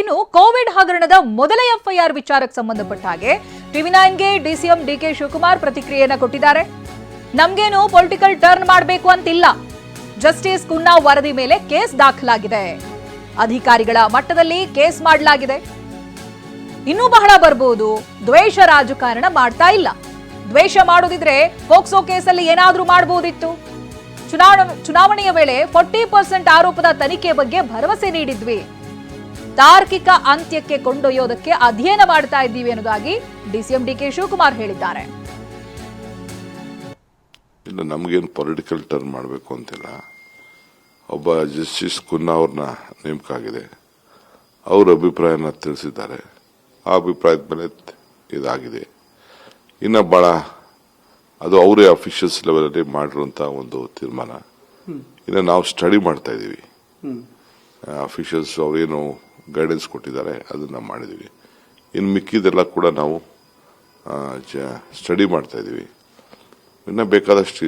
ಇನ್ನು ಕೋವಿಡ್ ಹಗರಣದ ಮೊದಲ ಎಫ್ಐಆರ್ ವಿಚಾರಕ್ಕೆ ಸಂಬಂಧಪಟ್ಟ ಹಾಗೆ ಟಿವಿ ನೈನ್ಗೆ ಡಿಸಿಎಂ ಡಿಕೆ ಶಿವಕುಮಾರ್ ಪ್ರತಿಕ್ರಿಯೆಯನ್ನ ಕೊಟ್ಟಿದ್ದಾರೆ. ನಮ್ಗೇನು ಪೊಲಿಟಿಕಲ್ ಟರ್ನ್ ಮಾಡಬೇಕು ಅಂತಿಲ್ಲ. ಜಸ್ಟಿಸ್ ಕುನ್ನಾ ವರದಿ ಮೇಲೆ ಕೇಸ್ ದಾಖಲಾಗಿದೆ. ಅಧಿಕಾರಿಗಳ ಮಟ್ಟದಲ್ಲಿ ಕೇಸ್ ಮಾಡಲಾಗಿದೆ. ಇನ್ನೂ ಬಹಳ ಬರಬಹುದು ದ್ವೇಷ ರಾಜಕಾರಣ ಮಾಡ್ತಾ ಇಲ್ಲ. ದ್ವೇಷ ಮಾಡೋದಿದ್ರೆ ಪೋಕ್ಸೋ ಕೇಸಲ್ಲಿ ಏನಾದ್ರೂ ಮಾಡಬಹುದಿತ್ತು ಚುನಾವಣೆ, ಚುನಾವಣೆಯ ವೇಳೆ ಫೋರ್ಟಿ ಪರ್ಸೆಂಟ್ ಆರೋಪದ ತನಿಖೆ ಬಗ್ಗೆ ಭರವಸೆ ನೀಡಿದ್ವಿ. ತಾರ್ಕಿಕ ಅಂತ್ಯಕ್ಕೆ ಕೊಂಡೊಯ್ಯೋದಕ್ಕೆ ಅಧ್ಯಯನ ಮಾಡ್ತಾ ಇದ್ದೀವಿ ಅನ್ನೋದಾಗಿ ಡಿಸಿಎಂ ಡಿ ಕೆ ಶಿವಕುಮಾರ್ ಹೇಳಿದ್ದಾರೆ. ಇನ್ನು ನಮಗೇನು ಪೊಲಿಟಿಕಲ್ ಟರ್ನ್ ಮಾಡಬೇಕು ಅಂತಿಲ್ಲ. ಒಬ್ಬ ಜಸ್ಟಿಸ್ ಕುನ್ನಾ ಅವ್ರನ್ನ ನೇಮಕ ಆಗಿದೆ ಅವ್ರ ಅಭಿಪ್ರಾಯನ ತಿಳಿಸಿದ್ದಾರೆ. ಆ ಅಭಿಪ್ರಾಯದ ಮೇಲೆ ಇದಾಗಿದೆ. ಇನ್ನು ಭಾಳ ಅದು ಅವರೇ ಅಫಿಷಿಯಲ್ಸ್ ಲೆವೆಲಲ್ಲಿ ಮಾಡಿರುವಂಥ ಒಂದು ತೀರ್ಮಾನ. ಇನ್ನು ನಾವು ಸ್ಟಡಿ ಮಾಡ್ತಾ ಇದ್ದೀವಿ. ಅಫಿಷಿಯಲ್ಸ್ ಅವರೇನು ಗೈಡೆನ್ಸ್ ಕೊಟ್ಟಿದ್ದಾರೆ, ಅದನ್ನು ಮಾಡಿದ್ದೀವಿ ಇನ್ನು ಮಿಕ್ಕಿದೆಲ್ಲ ಕೂಡ ನಾವು ಸ್ಟಡಿ ಮಾಡ್ತಾ ಇದ್ದೀವಿ ಇನ್ನು ಬೇಕಾದಷ್ಟು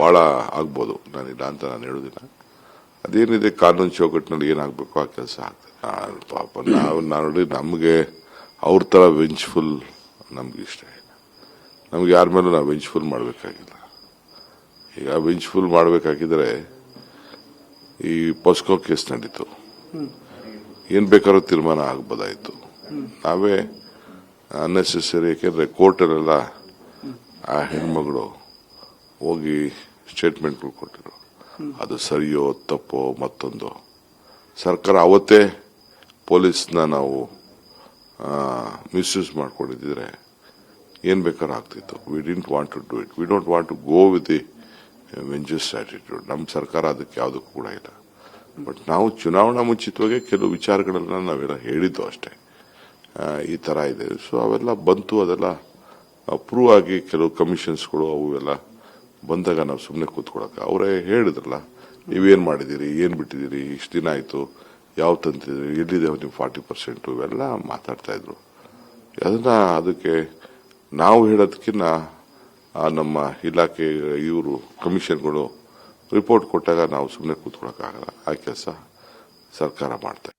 ಭಾಳ ಆಗ್ಬೋದು. ನಾನಿಲ್ಲ ಅಂತ ನಾನು ಹೇಳೋದಿಲ್ಲ. ಅದೇನಿದೆ, ಕಾನೂನು ಚೌಕಟ್ಟಿನಲ್ಲಿ ಏನಾಗಬೇಕು ಆ ಕೆಲಸ ಆಗ್ತದೆ. ಪಾಪ ನಾವು ನೋಡಿ ನಮಗೆ ಅವ್ರ ಥರ ವೆಂಚ್ಫುಲ್ ನಮ್ಗೆ ಇಷ್ಟ ಇಲ್ಲ. ನಮ್ಗೆ ಯಾರ ಮೇಲೂ ನಾವು ವೆಂಚ್ಫುಲ್ ಮಾಡಬೇಕಾಗಿಲ್ಲ. ಈಗ ವೆಂಚ್ಫುಲ್ ಮಾಡಬೇಕಾಗಿದ್ರೆ ಈ ಪೊಸ್ಕೋ ಕೇಸ್ ನಡೀತು. ಏನ್ ಬೇಕಾದ್ರೂ ತೀರ್ಮಾನ ಆಗ್ಬೋದಾಯಿತು. ನಾವೇ ಅನ್ನೆಸೆಸರಿ ಯಾಕೆಂದ್ರೆ ಕೋರ್ಟಲ್ಲೆಲ್ಲ ಆ ಹೆಣ್ಮಗಳು ಹೋಗಿ ಸ್ಟೇಟ್ಮೆಂಟ್ಗಳು ಕೊಟ್ಟಿರು ಅದು ಸರಿಯೋ ತಪ್ಪೋ ಮತ್ತೊಂದು. ಸರ್ಕಾರ ಅವತ್ತೇ ಪೊಲೀಸ್ನ ನಾವು ಮಿಸ್ಯೂಸ್ ಮಾಡ್ಕೊಂಡಿದ್ರೆ ಏನ್ ಬೇಕಾದ್ರೂ ಆಗ್ತಿತ್ತು. We didn't want to do it we don't want to go with the vengeance attitude ನಮ್ಮ ಸರ್ಕಾರ ಅದಕ್ಕೆ ಯಾವುದಕ್ಕೂ ಕೂಡ ಇಲ್ಲ. ಬಟ್ ನಾವು ಚುನಾವಣಾ ಮುಂಚಿತವಾಗಿ ಕೆಲವು ವಿಚಾರಗಳನ್ನ ನಾವೆಲ್ಲ ಹೇಳಿದ್ದು ಅಷ್ಟೇ. ಈ ಥರ ಇದೆ. ಸೊ ಅವೆಲ್ಲ ಬಂತು, ಅದೆಲ್ಲ ಅಪ್ರೂವ್ ಆಗಿ ಕೆಲವು ಕಮಿಷನ್ಸ್ಗಳು ಅವು ಎಲ್ಲ ಬಂದಾಗ ನಾವು ಸುಮ್ಮನೆ ಕೂತ್ಕೊಳಕ್ಕೆ. ಅವರೇ ಹೇಳಿದ್ರಲ್ಲ, ನೀವೇನು ಮಾಡಿದ್ದೀರಿ, ಏನು ಬಿಟ್ಟಿದ್ದೀರಿ, ಇಷ್ಟು ದಿನ ಆಯಿತು, ಯಾವ ತಂತಿದ್ದೀರಿ ಎಲ್ಲಿದೆ ನೀವು ಫಾರ್ಟಿ ಪರ್ಸೆಂಟು ಇವೆಲ್ಲ ಮಾತಾಡ್ತಾಯಿದ್ರು ಅದನ್ನ ಅದಕ್ಕೆ ನಾವು ಹೇಳೋದಕ್ಕಿಂತ ನಮ್ಮ ಇಲಾಖೆ ಇವರು ಕಮಿಷನ್ಗಳು ರಿಪೋರ್ಟ್ ಕೊಟ್ಟಾಗ ನಾವು ಸುಮ್ಮನೆ ಕೂತ್ಕೊಳ್ಳೋಕ್ಕಾಗಲ್ಲ ಆ ಕೆಲಸ ಸರ್ಕಾರ ಮಾಡ್ತಾ.